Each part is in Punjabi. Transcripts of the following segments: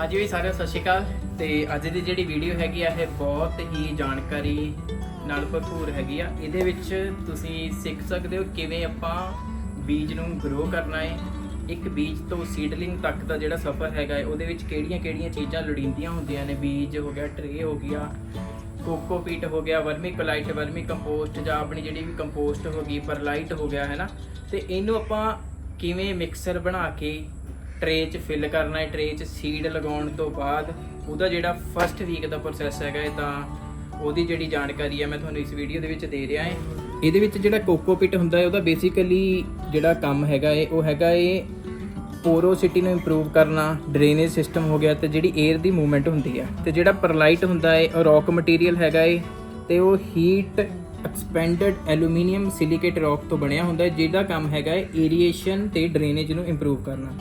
ਹਾਂਜੀ ਵੀ ਸਾਰਿਆਂ ਨੂੰ ਸਤਿ ਸ਼੍ਰੀ ਅਕਾਲ ਤੇ ਅੱਜ ਦੀ ਜਿਹੜੀ ਵੀਡੀਓ ਹੈਗੀ ਆ, ਇਹ ਬਹੁਤ ਹੀ ਜਾਣਕਾਰੀ ਨਾਲ ਭਰਪੂਰ ਹੈਗੀ ਆ। ਇਹਦੇ ਵਿੱਚ ਤੁਸੀਂ ਸਿੱਖ ਸਕਦੇ ਹੋ ਕਿਵੇਂ ਆਪਾਂ ਬੀਜ ਨੂੰ ਗਰੋ ਕਰਨਾ ਹੈ ਇੱਕ ਬੀਜ ਤੋਂ ਸੀਡਲਿੰਗ ਤੱਕ ਦਾ ਜਿਹੜਾ ਸਫ਼ਰ ਹੈਗਾ ਹੈ ਉਹਦੇ ਵਿੱਚ ਕਿਹੜੀਆਂ-ਕਿਹੜੀਆਂ ਚੀਜ਼ਾਂ ਲੋੜੀਂਦੀਆਂ ਹੁੰਦੀਆਂ ਨੇ? ਬੀਜ ਹੋ ਗਿਆ ਟਰੇ ਹੋ ਗਿਆ ਕੋਕੋਪੀਟ ਹੋ ਗਿਆ ਵਰਮੀ ਕੋਲਾਈਟ ਵਰਮੀ ਕੰਪੋਸਟ ਜਾਂ ਆਪਣੀ ਜਿਹੜੀ ਵੀ ਕੰਪੋਸਟ ਹੋ ਗਈ ਪਰਲਾਈਟ ਹੋ ਗਿਆ, ਹੈ ਨਾ? ਤੇ ਇਹਨੂੰ ਆਪਾਂ ਕਿਵੇਂ ਮਿਕਸਰ ਬਣਾ ਕੇ ਟਰੇ 'ਚ ਫਿਲ ਕਰਨਾ ਹੈ ਟਰੇ 'ਚ ਸੀਡ ਲਗਾਉਣ ਤੋਂ ਬਾਅਦ ਉਹਦਾ ਜਿਹੜਾ ਫਸਟ ਵੀਕ ਦਾ ਪ੍ਰੋਸੈਸ ਹੈਗਾ ਇਹ ਤਾਂ ਉਹਦੀ ਜਿਹੜੀ ਜਾਣਕਾਰੀ ਹੈ ਮੈਂ ਤੁਹਾਨੂੰ ਇਸ ਵੀਡੀਓ ਦੇ ਵਿੱਚ ਦੇ ਰਿਹਾ ਹਾਂ। ਇਹਦੇ ਵਿੱਚ ਜਿਹੜਾ ਕੋਕੋਪਿਟ ਹੁੰਦਾ ਹੈ, ਉਹਦਾ ਬੇਸਿਕਲੀ ਜਿਹੜਾ ਕੰਮ ਹੈਗਾ ਏ ਉਹ ਹੈਗਾ ਏ ਪੋਰੋਸਿਟੀ ਨੂੰ ਇੰਪਰੂਵ ਕਰਨਾ ਡਰੇਨੇਜ ਸਿਸਟਮ ਹੋ ਗਿਆ ਤੇ ਜਿਹੜੀ 에ਅਰ ਦੀ ਮੂਵਮੈਂਟ ਹੁੰਦੀ ਹੈ ਤੇ ਜਿਹੜਾ ਪਰਲਾਈਟ ਹੁੰਦਾ ਏ ਉਹ ਰੌਕ ਮਟੀਰੀਅਲ ਹੈਗਾ ਏ ਤੇ ਉਹ heat expanded aluminium silicate rock ਤੋਂ ਬਣਿਆ ਹੁੰਦਾ ਹੈ, ਜਿਹਦਾ ਕੰਮ ਹੈਗਾ ਏ ਏਰੀਏਸ਼ਨ ਤੇ ਡਰੇਨੇਜ ਨੂੰ ਇੰਪਰੂਵ ਕਰਨਾ।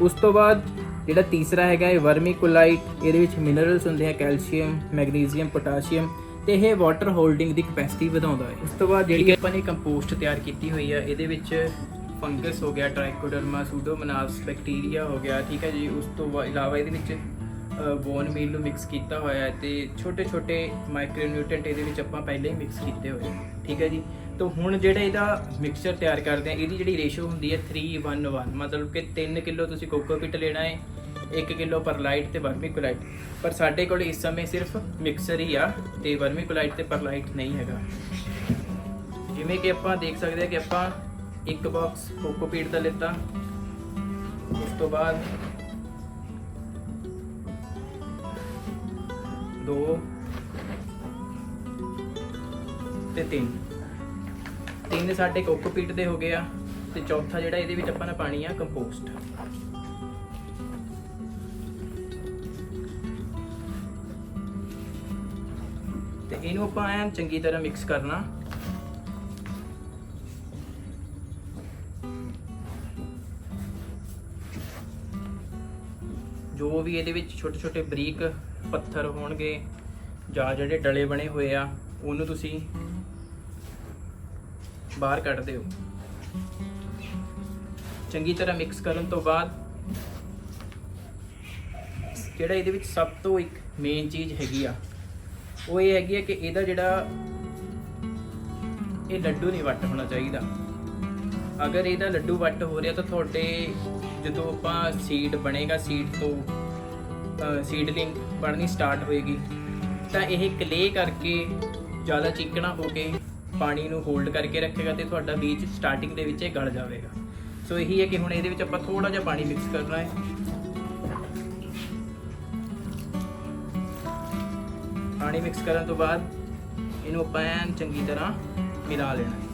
ਉਸ ਤੋਂ ਬਾਅਦ ਜਿਹੜਾ ਤੀਸਰਾ ਹੈਗਾ ਏ ਵਰਮੀਕੁਲਾਈਟ ਇਹਦੇ ਵਿੱਚ ਮਿਨਰਲਸ ਹੁੰਦੇ ਆ ਕੈਲਸ਼ੀਅਮ ਮੈਗਨੀਸੀਅਮ ਪੋਟਾਸ਼ੀਅਮ ਤੇ ਇਹ ਵਾਟਰ ਹੋਲਡਿੰਗ ਦੀ ਕਪੈਸਿਟੀ ਵਧਾਉਂਦਾ ਹੈ। ਉਸ ਤੋਂ ਬਾਅਦ ਜਿਹੜੀ ਆਪਾਂ ਨੇ ਕੰਪੋਸਟ ਤਿਆਰ ਕੀਤੀ ਹੋਈ ਆ ਇਹਦੇ ਵਿੱਚ ਫੰਗਸ ਹੋ ਗਿਆ ਟ੍ਰਾਈਕੋਡਰਮਾ ਸੂਡੋਮੋਨਾਸ ਬੈਕਟੀਰੀਆ ਹੋ ਗਿਆ ਠੀਕ ਹੈ ਜੀ। ਉਸ ਤੋਂ ਇਲਾਵਾ ਇਹਦੇ ਵਿੱਚ ਬੋਨ ਮੀਲ ਨੂੰ ਮਿਕਸ ਕੀਤਾ ਹੋਇਆ ਹੈ ਤੇ ਛੋਟੇ ਛੋਟੇ ਮਾਈਕਰੋ ਨਿਊਟ੍ਰੀਐਂਟ ਇਹਦੇ ਵਿੱਚ ਆਪਾਂ ਪਹਿਲਾਂ ਹੀ ਮਿਕਸ ਕੀਤੇ ਹੋਏ ਠੀਕ ਹੈ ਜੀ? ਤਾਂ ਹੁਣ ਜਿਹੜਾ ਇਹਦਾ ਮਿਕਸਚਰ ਤਿਆਰ ਕਰਦੇ ਆ, ਇਹਦੀ ਜਿਹੜੀ ਰੇਸ਼ੋ ਹੁੰਦੀ ਹੈ 3:1:1 ਮਤਲਬ ਕਿ 3 ਕਿਲੋ ਤੁਸੀਂ ਕੋਕੋਪੀਟ ਲੈਣਾ ਹੈ 1 ਕਿਲੋ ਪਰਲਾਈਟ ਤੇ ਵਰਮੀਕੁਲਾਈਟ ਪਰ ਸਾਡੇ ਕੋਲ ਇਸ ਸਮੇਂ ਸਿਰਫ ਮਿਕਸਰ ਹੀ ਆ ਤੇ ਵਰਮੀਕੁਲਾਈਟ ਤੇ ਪਰਲਾਈਟ ਨਹੀਂ ਹੈਗਾ। ਜਿਵੇਂ ਕਿ ਆਪਾਂ ਦੇਖ ਸਕਦੇ ਹਾਂ ਕਿ ਆਪਾਂ ਇੱਕ ਬਾਕਸ ਕੋਕੋਪੀਟ ਦਾ ਲਿੱਤਾ। ਉਸ ਤੋਂ ਬਾਅਦ ਦੋ ਤੇ ਤਿੰਨ। ਤਿੰਨ ਸਾਡੇ ਕੋਕੋਪੀਟ ਦੇ ਹੋ ਗਏ ਆ ਤੇ ਚੌਥਾ ਜਿਹੜਾ ਇਹਦੇ ਵਿੱਚ ਆਪਾਂ ਨੇ ਪਾਣੀ ਆ ਕੰਪੋਸਟ ਤੇ ਇਹਨੂੰ ਆਪਾਂ ਐਨ ਚੰਗੀ ਤਰ੍ਹਾਂ ਮਿਕਸ ਕਰਨਾ। ਜੋ ਵੀ ਇਹਦੇ ਵਿੱਚ ਛੋਟੇ ਛੋਟੇ ਬਰੀਕ ਪੱਥਰ ਹੋਣਗੇ ਜਾਂ ਜਿਹੜੇ ਡਲੇ ਬਣੇ ਹੋਏ ਆ, ਉਹਨੂੰ ਤੁਸੀਂ ਬਾਹਰ ਕੱਢ ਦਿਓ। ਚੰਗੀ ਤਰ੍ਹਾਂ ਮਿਕਸ ਕਰਨ ਤੋਂ ਬਾਅਦ ਜਿਹੜਾ ਇਹਦੇ ਵਿੱਚ ਸਭ ਤੋਂ ਇੱਕ ਮੇਨ ਚੀਜ਼ ਹੈਗੀ ਆ, ਉਹ ਇਹ ਹੈਗੀ ਆ ਕਿ ਇਹਦਾ ਜਿਹੜਾ ਇਹ ਲੱਡੂ ਨਹੀਂ ਵੱਟ ਹੋਣਾ ਚਾਹੀਦਾ। ਅਗਰ ਇਹਦਾ ਲੱਡੂ ਵੱਟ ਹੋ ਰਿਹਾ ਤਾਂ ਤੁਹਾਡੇ ਜਦੋਂ ਆਪਾਂ ਸੀਡ ਬਣੇਗਾ ਸੀਡ ਤੋਂ ਸੀਡਲਿੰਗ ਬਣਨੀ ਸਟਾਰਟ ਹੋਏਗੀ। ਤਾਂ ਇਹ ਕਲੇ ਕਰਕੇ ਜ਼ਿਆਦਾ ਚੀਕਣਾ ਹੋ ਕੇ ਪਾਣੀ ਨੂੰ ਹੋਲਡ ਕਰਕੇ ਰੱਖੇਗਾ ਤੇ ਤੁਹਾਡਾ ਬੀਜ ਸਟਾਰਟਿੰਗ ਦੇ ਵਿੱਚ ਇਹ ਗਲ ਜਾਵੇਗਾ। ਸੋ ਇਹੀ ਹੈ ਕਿ ਹੁਣ ਇਹਦੇ ਵਿੱਚ ਆਪਾਂ ਥੋੜਾ ਜਿਹਾ ਪਾਣੀ ਮਿਕਸ ਕਰਨਾ ਹੈ। ਪਾਣੀ ਮਿਕਸ ਕਰਨ ਤੋਂ ਬਾਅਦ ਇਹਨੂੰ ਆਪਾਂ ਚੰਗੀ ਤਰ੍ਹਾਂ ਮਿਲਾ ਲੈਣਾ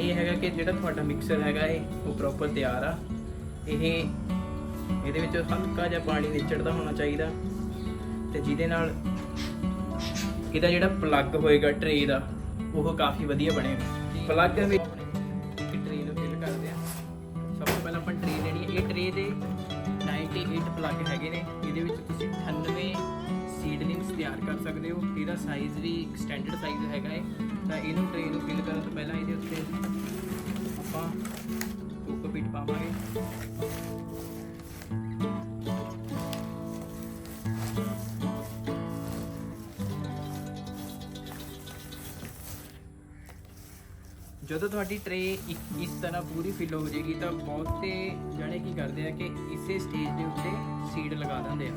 ਇਹ ਹੈਗਾ ਕਿ ਜਿਹੜਾ ਤੁਹਾਡਾ ਮਿਕਸਰ ਹੈਗਾ ਇਹ, ਉਹ ਪ੍ਰੋਪਰ ਤਿਆਰ ਆ। ਇਹ, ਇਹਦੇ ਵਿੱਚ ਹਲਕਾ ਜਿਹਾ ਪਾਣੀ ਨਿਚੜਦਾ ਹੋਣਾ ਚਾਹੀਦਾ। ਤੇ ਜਿਹਦੇ ਨਾਲ ਇਹਦਾ ਜਿਹੜਾ ਪਲੱਗ ਹੋਏਗਾ ਟਰੇ ਦਾ, ਉਹ ਕਾਫੀ ਵਧੀਆ ਬਣੇਗਾ। ਪਲੱਗ ਵਿੱਚ ਟਰੇ ਨੂੰ ਫਿਲ ਕਰਦੇ ਆ। ਸਭ ਤੋਂ ਪਹਿਲਾਂ ਆਪਾਂ ਟਰੇ ਲੈਣੀ ਹੈ। ਇਹ ਟਰੇ ਦੇ 98 ਪਲੱਗ ਹੈਗੇ ਨੇ। ਇਹਦੇ ਵਿੱਚ ਤੁਸੀਂ 98 ਸੀਡਲਿੰਗਸ ਤਿਆਰ ਕਰ ਸਕਦੇ ਹੋ। ਇਹਦਾ ਸਾਈਜ਼ ਵੀ ਸਟੈਂਡਰਡ ਸਾਈਜ਼ ਹੈਗਾ ਹੈ। ਤਾਂ ਇਹਨੂੰ ਟਰੇ ਨੂੰ ਫਿਲ ਕਰਨ ਤੋਂ ਪਹਿਲਾਂ ਇਹਦੇ ਉੱਤੇ ਆਪਾਂ ਕੋਕੋਪੀਟ ਪਾਵਾਂਗੇ। ਜਦੋਂ ਤੁਹਾਡੀ ਟਰੇ ਇਸ ਤਰ੍ਹਾਂ ਪੂਰੀ ਫਿਲ ਹੋ ਜਾਏਗੀ ਤਾਂ ਬਹੁਤੇ ਜਣੇ ਕੀ ਕਰਦੇ ਆ ਕਿ ਇਸੇ ਸਟੇਜ ਦੇ ਉੱਤੇ ਸੀਡ ਲਗਾ ਦਿੰਦੇ ਆ।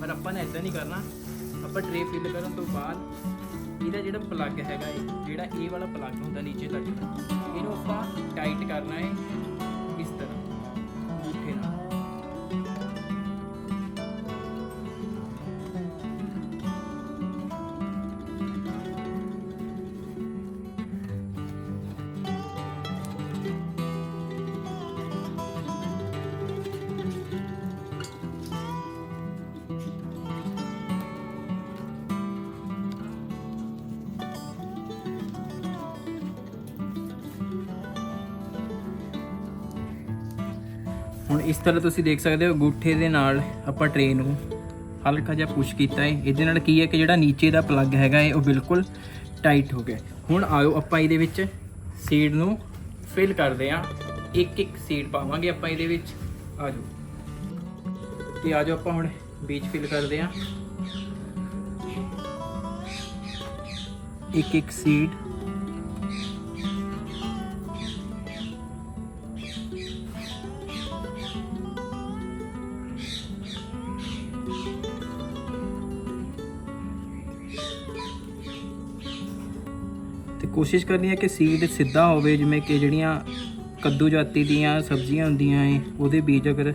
ਪਰ ਆਪਾਂ ਨੇ ਇਦਾਂ ਨਹੀਂ ਕਰਨਾ। ਆਪਾਂ ਟਰੇ ਫਿਲ ਕਰਨ ਤੋਂ ਬਾਅਦ ਇਹਦਾ ਜਿਹੜਾ ਪਲੱਗ ਹੈਗਾ ਏ ਜਿਹੜਾ ਇਹ ਵਾਲਾ ਪਲੱਗ ਹੁੰਦਾ ਨੀਚੇ ਤੱਕ, ਇਹਨੂੰ ਆਪਾਂ ਟਾਈਟ ਕਰਨਾ ਏ ਹੁਣ ਇਸ ਤਰ੍ਹਾਂ ਤੁਸੀਂ ਦੇਖ ਸਕਦੇ ਹੋ ਗੂਠੇ ਦੇ ਨਾਲ ਆਪਾਂ ਟਰੇ ਨੂੰ ਹਲਕਾ ਜਿਹਾ ਪੁਸ਼ ਕੀਤਾ ਹੈ। ਇਹਦੇ ਨਾਲ ਕੀ ਹੈ ਕਿ ਜਿਹੜਾ ਨੀਚੇ ਦਾ ਪਲੱਗ ਹੈਗਾ ਹੈ, ਉਹ ਬਿਲਕੁਲ ਟਾਈਟ ਹੋ ਗਿਆ ਹੁਣ ਆਇਓ ਆਪਾਂ ਇਹਦੇ ਵਿੱਚ ਸੀਡ ਨੂੰ ਫਿਲ ਕਰਦੇ ਹਾਂ। ਇੱਕ ਇੱਕ ਸੀਡ ਪਾਵਾਂਗੇ ਆਪਾਂ ਇਹਦੇ ਵਿੱਚ। ਆ ਜਾਓ ਤੇ ਆ ਜਾਓ ਆਪਾਂ ਹੁਣ ਬੀਜ ਫਿਲ ਕਰਦੇ ਹਾਂ। ਇੱਕ ਇੱਕ ਸੀਡ ਕੋਸ਼ਿਸ਼ ਕਰਨੀ ਹੈ ਕਿ ਸੀਡ ਸਿੱਧਾ ਹੋਵੇ, ਜਿਵੇਂ ਕਿ ਜਿਹੜੀਆਂ ਕੱਦੂ ਜਾਤੀ ਦੀਆਂ ਸਬਜ਼ੀਆਂ ਹੁੰਦੀਆਂ ਏ, ਉਹਦੇ ਬੀਜ ਅਗਰ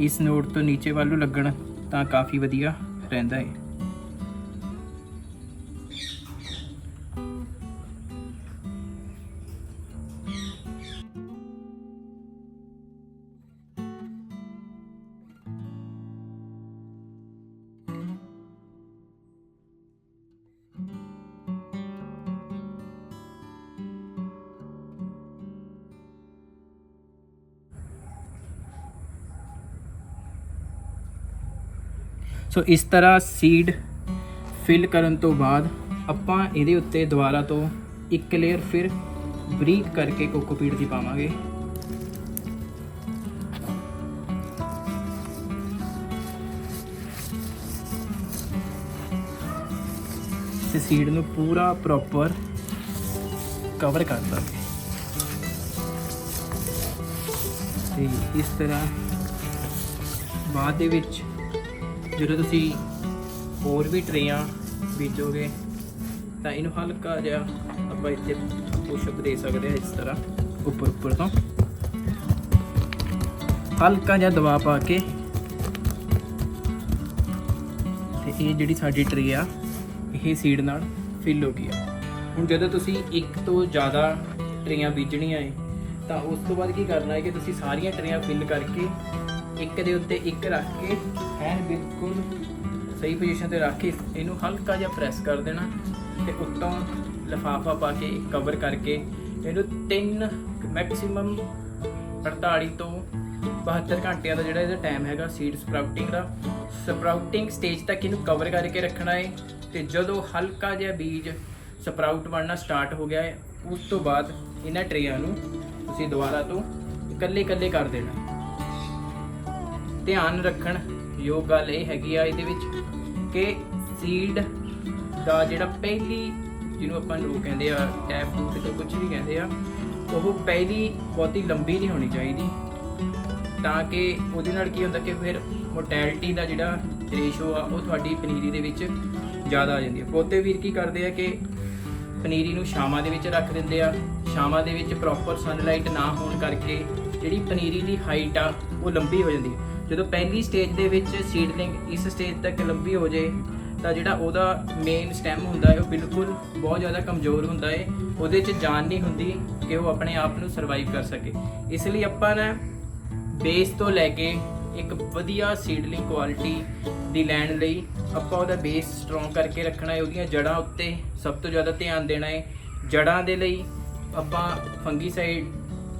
ਇਸ ਨੋਟ ਤੋਂ ਨੀਚੇ ਵੱਲ ਨੂੰ ਲੱਗਣ ਤਾਂ ਕਾਫੀ ਵਧੀਆ ਰਹਿੰਦਾ ਏ। ਸੋ ਇਸ ਤਰ੍ਹਾਂ ਸੀਡ ਫਿਲ ਕਰਨ ਤੋਂ ਬਾਅਦ ਆਪਾਂ ਇਹਦੇ ਉੱਤੇ ਦੁਬਾਰਾ ਤੋਂ ਇੱਕ ਲੇਅਰ ਫਿਰ ਬਰੀਕ ਕਰਕੇ ਕੋਕੋਪੀਟ ਦੀ ਪਾਵਾਂਗੇ। ਤੇ ਸੀਡ ਨੂੰ ਪੂਰਾ ਪ੍ਰੋਪਰ ਕਵਰ ਕਰ ਦਾਂਗੇ। ਤੇ ਇਸ ਤਰ੍ਹਾਂ ਬਾਅਦ ਦੇ ਵਿੱਚ ਜਦੋਂ ਤੁਸੀਂ ਹੋਰ ਵੀ ਟਰੇਆਂ ਬੀਜੋਗੇ ਤਾਂ ਇਹਨੂੰ ਹਲਕਾ ਜਿਹਾ ਆਪਾਂ ਇੱਥੇ ਪੁਸ਼ਅਪ ਦੇ ਸਕਦੇ ਹਾਂ ਇਸ ਤਰ੍ਹਾਂ ਉੱਪਰ ਉੱਪਰ ਤੋਂ। ਹਲਕਾ ਜਿਹਾ ਦਬਾਅ ਪਾ ਕੇ ਤੇ ਇਹ ਜਿਹੜੀ ਸਾਡੀ ਟਰੇ ਆ, ਇਹ ਸੀਡ ਨਾਲ ਫਿਲ ਹੋ ਗਈ ਆ। ਹੁਣ ਜਦੋਂ ਤੁਸੀਂ ਇੱਕ ਤੋਂ ਜ਼ਿਆਦਾ ਟਰੇਆਂ ਬੀਜਣੀਆਂ ਏ, ਤਾਂ ਉਸ ਤੋਂ ਬਾਅਦ ਕੀ ਕਰਨਾ ਹੈ ਕਿ ਤੁਸੀਂ ਸਾਰੀਆਂ ਟਰੇਆਂ ਫਿਲ ਕਰਕੇ ਇੱਕ ਦੇ ਉੱਤੇ ਇੱਕ ਰੱਖ ਕੇ ਐਨ ਬਿਲਕੁਲ ਸਹੀ ਪੋਜੀਸ਼ਨ ਤੇ ਰੱਖ ਕੇ ਇਹਨੂੰ ਹਲਕਾ ਜਿਹਾ ਪ੍ਰੈਸ ਕਰ ਦੇਣਾ ਤੇ ਉੱਤੋਂ ਲਫਾਫਾ ਪਾ ਕੇ ਕਵਰ ਕਰਕੇ ਇਹਨੂੰ 3 ਮੈਕਸਿਮਮ 48 ਤੋਂ 72 ਘੰਟਿਆਂ ਦਾ ਜਿਹੜਾ ਇਹਦਾ ਟਾਈਮ ਹੈਗਾ ਸੀਡ ਸਪਰਾਊਟਿੰਗ ਦਾ। ਸਪਰਾਊਟਿੰਗ ਸਟੇਜ ਤੱਕ ਇਹਨੂੰ ਕਵਰ ਕਰਕੇ ਰੱਖਣਾ ਹੈ ਤੇ ਜਦੋਂ ਹਲਕਾ ਜਿਹਾ ਬੀਜ ਸਪਰਾਊਟ ਬਣਨਾ ਸਟਾਰਟ ਹੋ ਗਿਆ ਹੈ ਉਸ ਤੋਂ ਬਾਅਦ ਇਹਨਾਂ ਟਰੇਆਂ ਨੂੰ ਤੁਸੀਂ ਦੁਬਾਰਾ ਤੋਂ ਇਕੱਲੇ ਇਕੱਲੇ ਕਰ ਦੇਣਾ। ਧਿਆਨ ਰੱਖਣ ਯੋਗ ਗੱਲ ਇਹ ਹੈਗੀ ਆ ਇਹਦੇ ਵਿੱਚ ਕਿ ਸੀਡ ਦਾ ਜਿਹੜਾ ਪਹਿਲੀ ਜਿਹਨੂੰ ਆਪਾਂ ਲੋਕ ਕਹਿੰਦੇ ਆ ਟੈਪ ਰੂਟ ਤੇ ਕੁਝ ਵੀ ਕਹਿੰਦੇ ਆ, ਉਹ ਪਹਿਲੀ ਬਹੁਤੀ ਲੰਬੀ ਨਹੀਂ ਹੋਣੀ ਚਾਹੀਦੀ। ਤਾਂ ਕਿ ਉਹਦੇ ਨਾਲ ਕੀ ਹੁੰਦਾ ਕਿ ਫਿਰ ਮੋਰਟੈਲਿਟੀ ਦਾ ਜਿਹੜਾ ਰੇਸ਼ੋ ਆ, ਉਹ ਤੁਹਾਡੀ ਪਨੀਰੀ ਦੇ ਵਿੱਚ ਜ਼ਿਆਦਾ ਆ ਜਾਂਦੀ ਹੈ ਬਹੁਤੇ ਵੀਰ ਕੀ ਕਰਦੇ ਆ ਕਿ ਪਨੀਰੀ ਨੂੰ ਛਾਵਾਂ ਦੇ ਵਿੱਚ ਰੱਖ ਦਿੰਦੇ ਆ। ਛਾਵਾਂ ਦੇ ਵਿੱਚ ਪ੍ਰੋਪਰ ਸਨਲਾਈਟ ਨਾ ਹੋਣ ਕਰਕੇ ਜਿਹੜੀ ਪਨੀਰੀ ਦੀ ਹਾਈਟ ਆ, ਉਹ ਲੰਬੀ ਹੋ ਜਾਂਦੀ ਹੈ ਜਦੋਂ ਪਹਿਲੀ ਸਟੇਜ ਦੇ ਵਿੱਚ ਸੀਡਲਿੰਗ ਇਸ ਸਟੇਜ ਤੱਕ ਲੰਬੀ ਹੋ ਜੇ ਤਾਂ ਜਿਹੜਾ ਉਹਦਾ ਮੇਨ ਸਟੈਮ ਹੁੰਦਾ ਹੈ, ਉਹ ਬਿਲਕੁਲ ਬਹੁਤ ਜ਼ਿਆਦਾ ਕਮਜ਼ੋਰ ਹੁੰਦਾ ਹੈ। ਉਹਦੇ 'ਚ ਜਾਨ ਨਹੀਂ ਹੁੰਦੀ ਕਿ ਉਹ ਆਪਣੇ ਆਪ ਨੂੰ ਸਰਵਾਈਵ ਕਰ ਸਕੇ। ਇਸ ਲਈ ਆਪਾਂ ਨਾ ਬੇਸ ਤੋਂ ਲੈ ਕੇ ਇੱਕ ਵਧੀਆ ਸੀਡਲਿੰਗ ਕੁਆਲਿਟੀ ਦੀ ਲੈਣ ਲਈ ਆਪਾਂ ਉਹਦਾ ਬੇਸ ਸਟਰੋਂਗ ਕਰਕੇ ਰੱਖਣਾ ਹੈ। ਉਹਦੀਆਂ ਜੜਾਂ ਉੱਤੇ ਸਭ ਤੋਂ ਜ਼ਿਆਦਾ ਧਿਆਨ ਦੇਣਾ ਹੈ। ਜੜਾਂ ਦੇ ਲਈ ਆਪਾਂ ਫੰਗੀਸਾਈਡ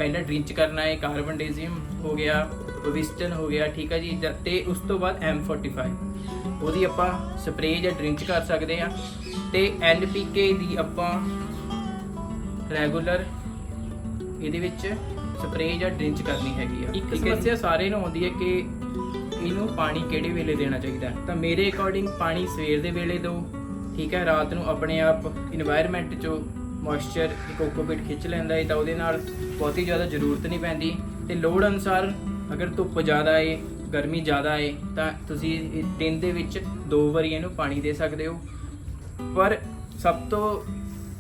ਪਹਿਲਾਂ ਡ੍ਰਿੰਚ ਕਰਨਾ ਹੈ ਕਾਰਬਨ ਡੇਜ਼ੀਅਮ ਹੋ ਗਿਆ ਵਿਸਟਨ ਹੋ ਗਿਆ ਠੀਕ ਹੈ ਜੀ ਤੇ ਉਸ ਤੋਂ ਬਾਅਦ M45 ਉਹਦੀ ਆਪਾਂ ਸਪਰੇਅ ਜਾਂ ਡ੍ਰਿੰਚ ਕਰ ਸਕਦੇ ਆ ਤੇ NPK ਦੀ ਆਪਾਂ ਰੈਗੂਲਰ ਇਹਦੇ ਵਿੱਚ ਸਪਰੇਅ ਜਾਂ ਡ੍ਰਿੰਚ ਕਰਨੀ ਹੈਗੀ ਆ। ਇੱਕ ਸਮੱਸਿਆ ਸਾਰੇ ਨੂੰ ਆਉਂਦੀ ਹੈ ਕਿ ਇਹਨੂੰ ਪਾਣੀ ਕਿਹੜੇ ਵੇਲੇ ਦੇਣਾ ਚਾਹੀਦਾ ਤਾਂ ਮੇਰੇ ਅਕੋਰਡਿੰਗ ਪਾਣੀ ਸਵੇਰ ਦੇ ਵੇਲੇ ਦਿਓ ਠੀਕ ਹੈ ਰਾਤ ਨੂੰ ਆਪਣੇ ਆਪ এনवायरमेंट ਚੋਂ ਮੋਇਸਚਰ ਕੋਕੋਪੀਟ ਖਿੱਚ ਲੈਂਦਾ ਹੈ ਤਾਂ ਉਹਦੇ ਨਾਲ ਬਹੁਤੀ ਜ਼ਿਆਦਾ ਜ਼ਰੂਰਤ ਨਹੀਂ ਪੈਂਦੀ ਤੇ ਲੋੜ ਅਨੁਸਾਰ ਅਗਰ ਧੁੱਪ ਜ਼ਿਆਦਾ ਹੈ ਗਰਮੀ ਜ਼ਿਆਦਾ ਹੈ ਤਾਂ ਤੁਸੀਂ ਦਿਨ ਦੇ ਵਿੱਚ ਦੋ ਵਾਰੀ ਇਹਨੂੰ ਪਾਣੀ ਦੇ ਸਕਦੇ ਹੋ। ਪਰ ਸਭ ਤੋਂ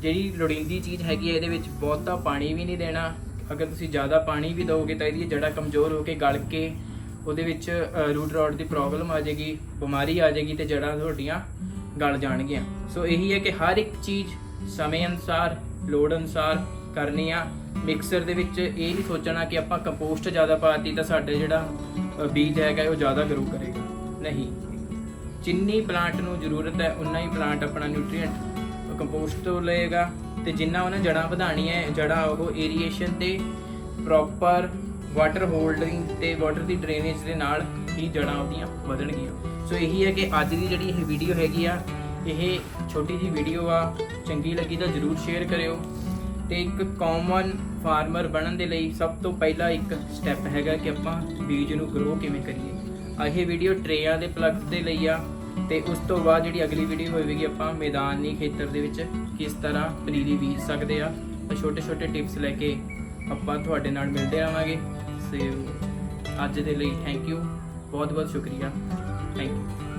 ਜਿਹੜੀ ਲੋੜੀਂਦੀ ਚੀਜ਼ ਹੈਗੀ ਹੈ ਇਹਦੇ ਵਿੱਚ ਬਹੁਤਾ ਪਾਣੀ ਵੀ ਨਹੀਂ ਦੇਣਾ। ਅਗਰ ਤੁਸੀਂ ਜ਼ਿਆਦਾ ਪਾਣੀ ਵੀ ਦਿਓਗੇ ਤਾਂ ਇਹਦੀ ਜੜ੍ਹਾਂ ਕਮਜ਼ੋਰ ਹੋ ਕੇ ਗਲ ਕੇ ਉਹਦੇ ਵਿੱਚ ਰੂਟ ਰੋਡ ਦੀ ਪ੍ਰੋਬਲਮ ਆ ਜਾਏਗੀ, ਬਿਮਾਰੀ ਆ ਜਾਏਗੀ ਤੇ ਜੜ੍ਹਾਂ ਤੁਹਾਡੀਆਂ ਗਲ ਜਾਣਗੀਆਂ। ਸੋ ਇਹੀ ਹੈ ਕਿ ਹਰ ਇੱਕ ਚੀਜ਼ ਸਮੇਂ ਅਨੁਸਾਰ, ਲੋੜ ਅਨੁਸਾਰ ਕਰਨੀ ਆ। ਮਿਕਸਰ ਦੇ ਵਿੱਚ ਇਹ ਨਹੀਂ ਸੋਚਣਾ ਕਿ ਆਪਾਂ ਕੰਪੋਸਟ ਜ਼ਿਆਦਾ ਪਾਤੀ ਤਾਂ ਸਾਡੇ ਜਿਹੜਾ ਬੀਜ ਹੈਗਾ ਉਹ ਜ਼ਿਆਦਾ ਗਰੋ ਕਰੇਗਾ। ਨਹੀਂ। ਜਿੰਨੀ ਪਲਾਂਟ ਨੂੰ ਜ਼ਰੂਰਤ ਹੈ ਉਨਾ ਹੀ ਪਲਾਂਟ ਆਪਣਾ ਨਿਊਟ੍ਰੀਐਂਟ ਕੰਪੋਸਟ ਤੋਂ ਲਏਗਾ ਤੇ ਜਿੰਨਾ ਉਹਨੇ ਜੜਾਂ ਵਧਾਣੀਆਂ ਹੈ ਜੜਾਂ ਉਹ ਏਰੀਏਸ਼ਨ ਤੇ ਪ੍ਰੋਪਰ ਵਾਟਰ ਹੋਲਡਿੰਗ ਤੇ ਵਾਟਰ ਦੀ ਡਰੇਨੇਜ ਦੇ ਨਾਲ ਹੀ ਜੜਾਂ ਉਹਦੀਆਂ ਵਧਣਗੀਆਂ। ਸੋ ਇਹੀ ਹੈ ਕਿ ਅੱਜ ਦੀ ਜਿਹੜੀ ਇਹ ਵੀਡੀਓ ਹੈਗੀ ਆ ਇਹ ਛੋਟੀ ਜੀ ਵੀਡੀਓ ਆ, ਚੰਗੀ ਲੱਗੀ ਤਾਂ ਜਰੂਰ ਸ਼ੇਅਰ ਕਰਿਓ। ਤੇ ਇੱਕ ਕਾਮਨ ਫਾਰਮਰ ਬਣਨ ਦੇ ਲਈ ਸਭ ਤੋਂ ਪਹਿਲਾਂ ਇੱਕ ਸਟੈਪ ਹੈਗਾ ਕਿ ਆਪਾਂ ਬੀਜ ਨੂੰ ਗਰੋ ਕਿਵੇਂ ਕਰੀਏ। ਇਹ ਵੀਡੀਓ ਟਰੇਆਂ ਦੇ ਪਲੱਗਸ ਦੇ ਲਈ ਆ, ਤੇ ਉਸ ਤੋਂ ਬਾਅਦ ਜਿਹੜੀ ਅਗਲੀ ਵੀਡੀਓ ਹੋਵੇਗੀ ਆਪਾਂ ਮੈਦਾਨੀ ਖੇਤਰ ਦੇ ਵਿੱਚ ਕਿਸ ਤਰ੍ਹਾਂ ਪਨੀਰੀ ਬੀਜ ਸਕਦੇ ਆ ਛੋਟੇ ਛੋਟੇ ਟਿਪਸ ਲੈ ਕੇ ਆਪਾਂ ਤੁਹਾਡੇ ਨਾਲ ਮਿਲਦੇ ਰਹਾਂਗੇ ਸੋ, ਅੱਜ ਦੇ ਲਈ ਥੈਂਕ ਯੂ ਬਹੁਤ ਬਹੁਤ ਸ਼ੁਕਰੀਆ। Thank you